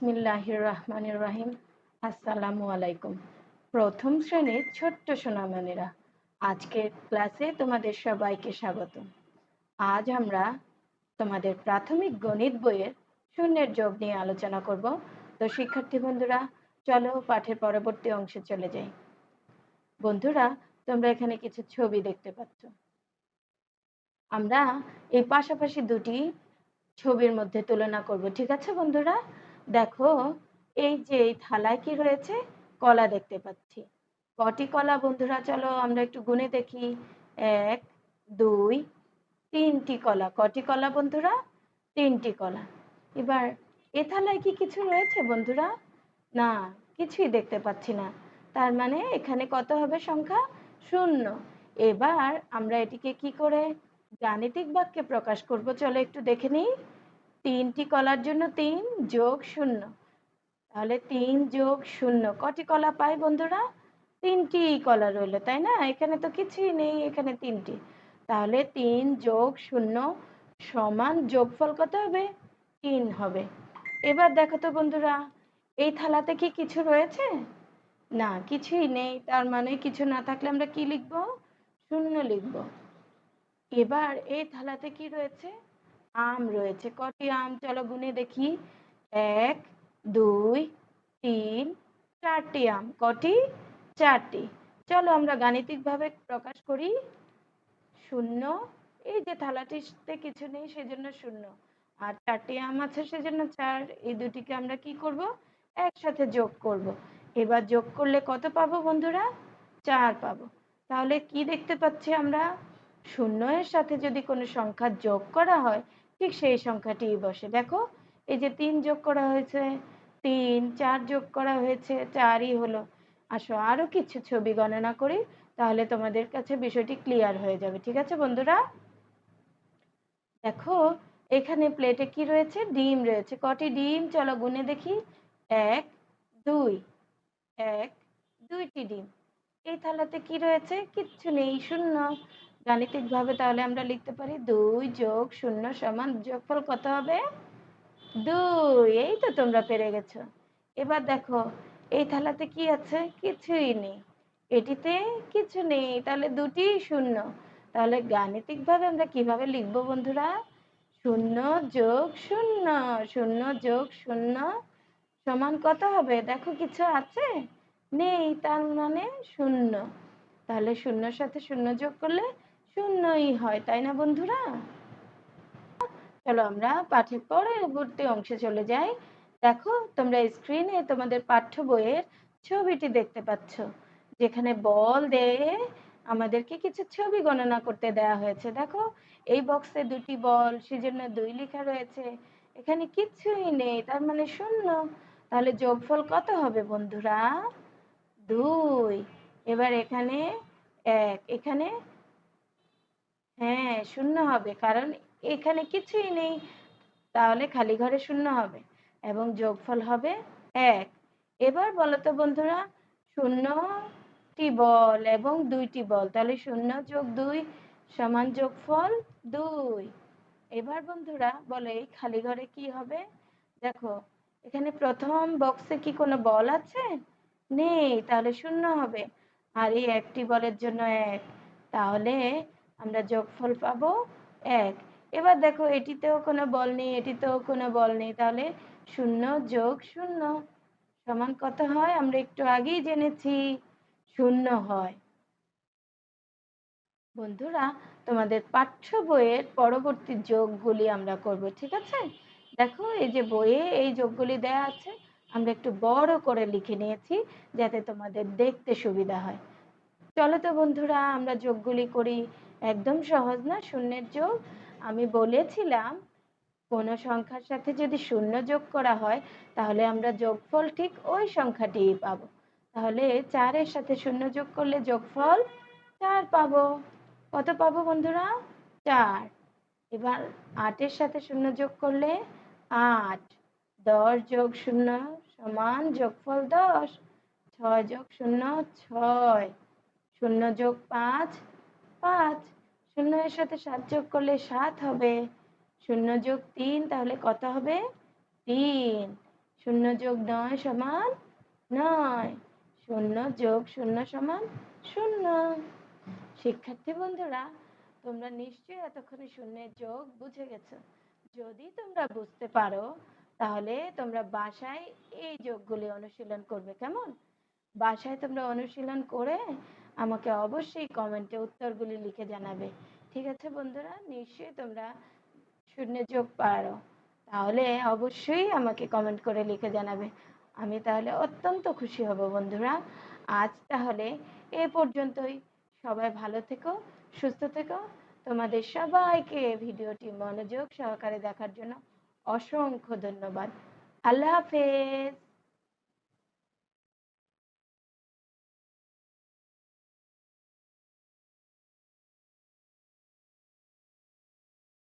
বিসমিল্লাহির রহমানির রহিম আসসালামু আলাইকুম। প্রথম শ্রেণির ছোট্ট আজকের ক্লাসে তোমাদের সবাইকে স্বাগত আজ আমরা তোমাদের প্রাথমিক গণিত বইয়ের শূন্যের যোগ নিয়ে আলোচনা করব। তো শিক্ষার্থী বন্ধুরা, চলো পাঠের পরবর্তী অংশে চলে যাই। বন্ধুরা, তোমরা এখানে কিছু ছবি দেখতে পাচ্ছ। আমরা এই পাশাপাশি দুটি ছবির মধ্যে তুলনা করব। ঠিক আছে বন্ধুরা? দেখো, এই যে এই থালায় কি রয়েছে? কলা দেখতে পাচ্ছি। কটি কলা বন্ধুরা, চলো আমরা একটু গুনে দেখি। এক, দুই, তিনটি কলা। কটি কলা বন্ধুরা? তিনটি কলা। এবার, এ থালায় কি কিছু রয়েছে বন্ধুরা? না, কিছুই দেখতে পাচ্ছি না। তার মানে এখানে কত হবে সংখ্যা? শূন্য। এবার আমরা এটিকে কি করে গাণিতিক বাক্যে প্রকাশ করব? চলো একটু দেখে নিই। তিনটি কলার জন্য তিন যোগ শূন্য। তাহলে তিন যোগ শূন্য। কটি কলা পাই বন্ধুরা? তিনটি কলা রইল, তাই না? এখানে তো কিছুই নেই, এখানে তিনটি। তাহলে তিন যোগ শূন্য সমান যোগফল কত হবে? তিন হবে। এবার দেখো তো বন্ধুরা, এই থালাতে কি কিছু রয়েছে? না, কিছুই নেই। তার মানে কিছু না থাকলে আমরা কি লিখব? শূন্য লিখব। এবার এই থালাতে কি রয়েছে? আম রয়েছে। কটি আম? চলো গুনে দেখি। এক, দুই, তিন, চারটি আম। কটি? চারটি। চলো আমরা গাণিতিকভাবে প্রকাশ করি। শূন্য। এই যে থালাটিতে কিছু নেই, সেজন্য শূন্য। আর চারটি আম আছে, সেজন্য চার। এই দুটিকে আমরা কি করব? একসাথে যোগ করব। এবার যোগ করলে কত পাবো বন্ধুরা? চার পাবো। তাহলে কি দেখতে পাচ্ছি আমরা? শূন্য এর সাথে যদি কোনো সংখ্যা যোগ করা হয় ঠিক সেই সংখ্যাটি বসে। দেখো, এই যে তিন যোগ করা হয়েছে, তিন, চার যোগ করা হয়েছে, চারই হলো। আসো, আরও কিছু ছবি গণনা করি, তাহলে তোমাদের কাছে বিষয়টি ক্লিয়ার হয়ে যাবে। ঠিক আছে বন্ধুরা? দেখো, এখানে প্লেটে কি রয়েছে? ডিম রয়েছে। কটি ডিম? চলো গুনে দেখি। এক, দুই, এক, দুইটি ডিম। এই থালাতে কি রয়েছে? কিচ্ছু নেই, শূন্য। গাণিতিকভাবে তাহলে আমরা লিখতে পারি দুই যোগ শূন্য সমান যোগফল কত হবে? দুই। এই তো তোমরা পেরে গেছো। এবার দেখো, এই থালাতে কি আছে? কিছুই নেই। এটিতে কিছু নেই। তাহলে দুটি শূন্য। তাহলে গাণিতিকভাবে আমরা কীভাবে লিখব বন্ধুরা? শূন্য যোগ শূন্য। শূন্য যোগ শূন্য সমান কত হবে? দেখো কিছু আছে? নেই। তার মানে শূন্য। তাহলে শূন্যর সাথে শূন্য যোগ করলে শূন্যই হয়, তাই না বন্ধুরা? চলো আমরা পাঠের পরবর্তী অংশে চলে যাই। দেখো, তোমরা স্ক্রিনে তোমাদের পাঠ্য বইয়ের ছবিটি দেখতে পাচ্ছ। যেখানে বল দিয়ে আমাদেরকে কিছু ছবি গণনা করতে দেয়া হয়েছে। দেখো, এই বক্সে দুটি বল, সেজন্য দুই লেখা রয়েছে। এখানে কিছুই নেই, তার মানে শূন্য। তাহলে যোগফল কত হবে বন্ধুরা? দুই। এবার এখানে এক, এখানে হ্যাঁ শূন্য হবে। কারণ এখানে কিছুই নেই। তাহলে খালি ঘরে শূন্য হবে এবং যোগফল হবে এক। এবার বলতো বন্ধুরা, শূন্যটি বল এবং দুইটি বল। তাহলে শূন্য যোগ দুই সমান যোগফল দুই। এবার বন্ধুরা, বলে এই খালি ঘরে কি হবে? দেখো, এখানে প্রথম বক্সে কি কোনো বল আছে? নেই। তাহলে শূন্য হবে। আর এই একটি বলের জন্য এক। তাহলে আমরা যোগফল পাবো এক। এবার দেখো, এটিতেও কোনো বল নেই, এটিতেও কোনো বল নেই। তাহলে শূন্য যোগ শূন্য সমান কত হয়? আমরা একটু আগেই জেনেছি, শূন্য হয়। বন্ধুরা, তোমাদের পাঠ্য বইয়ের পরবর্তী যোগগুলি আমরা করব, ঠিক আছে? দেখো, এই যে বইয়ে এই যোগগুলি দেয়া আছে, আমরা একটু বড় করে লিখে নিয়েছি, যাতে তোমাদের দেখতে সুবিধা হয়। চলো তো বন্ধুরা, আমরা যোগগুলি করি। একদম সহজ না, শূন্যের যোগ। আমি বলেছিলাম, কোনো সংখ্যার সাথে যদি শূন্য যোগ করা হয়, তাহলে আমরা যোগফল ঠিক ওই সংখ্যাটিই পাবো। তাহলে চারের সাথে শূন্য যোগ করলে যোগফল চার পাবো। কত পাবো বন্ধুরা? চার। এবার আটের সাথে শূন্য যোগ করলে আট। দশ যোগ শূন্য সমান যোগফল দশ। ছয় যোগ শূন্য, ছয়। শূন্য যোগ পাঁচ পাঁচ। শূন্য এর সাথে সাত যোগ করলে সাত হবে। শূন্য যোগ তিন, তাহলে কত হবে? তিন। শূন্য যোগ নয় সমান নয়। শূন্য যোগ শূন্য সমান শূন্য। শিক্ষার্থী বন্ধুরা, তোমরা নিশ্চয়ই এতক্ষণে শূন্যের যোগ বুঝে গেছো। যদি তোমরা বুঝতে পারো, তাহলে তোমরা বাসায় এই যোগগুলি অনুশীলন করবে, কেমন? বাসায় তোমরা অনুশীলন করে আমাকে অবশ্যই কমেন্টে উত্তরগুলি লিখে জানাবে। ঠিক আছে বন্ধুরা? নিশ্চয়ই তোমরা শূন্য যোগ পারো। তাহলে অবশ্যই আমাকে কমেন্ট করে লিখে জানাবে। আমি তাহলে অত্যন্ত খুশি হব বন্ধুরা। আজ তাহলে এ পর্যন্তই। সবাই ভালো থেকো, সুস্থ থেকো। তোমাদের সবাইকে ভিডিওটি মনোযোগ সহকারে দেখার জন্য অসংখ্য ধন্যবাদ। আল্লাহ হাফেজ।